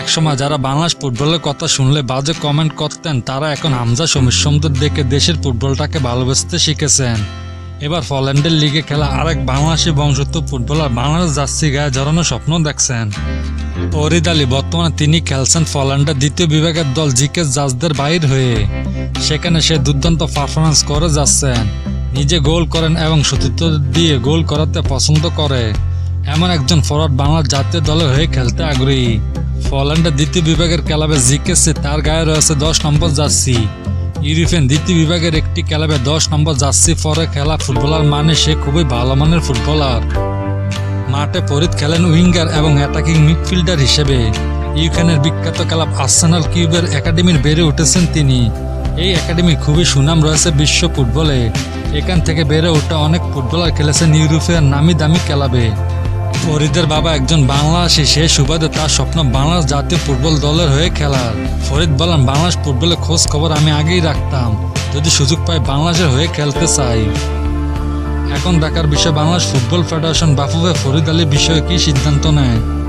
একসময় যারা বাংলাদেশ ফুটবলের কথা শুনলে বাজে কমেন্ট করতেন, তারা এখন হামজা সমীর সমুদ্র দেখে দেশের ফুটবলটাকে ভালোবাসতে শিখেছেন। এবার ফল্যান্ডের লিগে খেলা আরেক বাংলাদেশি বংশোত্ব ফুটবলার বাংলাদেশ জার্সি গায়ে জড়ানোর স্বপ্ন দেখছেন। অরিদ আলী, বর্তমানে তিনি খেলছেন ফল্যান্ডের দ্বিতীয় বিভাগের দল জিকে জাজদের বাইর হয়ে। সেখানে সে দুর্দান্ত পারফরমেন্স করে যাচ্ছেন। নিজে গোল করেন এবং সতীর্থ দিয়ে গোল করাতে পছন্দ করে। এমন একজন ফরওয়ার্ড বাংলার জাতীয় দলের হয়ে খেলতে আগ্রহী। ফল্যান্ডের দ্বিতীয় বিভাগের ক্লাবে জিকেসি তার গায়ে রয়েছে দশ নম্বর জার্সি। ইউরোপিয়ান দ্বিতীয় বিভাগের একটি ক্লাবে দশ নম্বর জার্সি পরে খেলা ফুটবলার মানে সে খুবই ভালো মানের ফুটবলার। মাঠে ফরিদ খেলেন উইঙ্গার এবং অ্যাটাকিং মিডফিল্ডার হিসেবে। ইউক্রেনের বিখ্যাত ক্লাব আর্সেনাল কিউবের একাডেমির বেড়ে উঠেছেন তিনি। এই একাডেমি খুবই সুনাম রয়েছে বিশ্ব ফুটবলে। এখান থেকে বেড়ে ওঠা অনেক ফুটবলার খেলেছেন ইউরোপের নামি দামি ক্লাবে। ফরিদের বাবা একজন বাংলাদেশি, সে সুবাদে তার স্বপ্ন বাংলাদেশ জাতীয় ফুটবল দলের হয়ে খেলার। ফরিদ বলেন, বাংলাদেশ ফুটবলের খোঁজ খবর আমি আগেই রাখতাম। যদি সুযোগ পাই বাংলাদেশের হয়ে খেলতে চাই। এখন দেখার বিষয়, বাংলাদেশ ফুটবল ফেডারেশন বাফুফে ফরিদ আলী বিষয়ে কি সিদ্ধান্ত নেয়?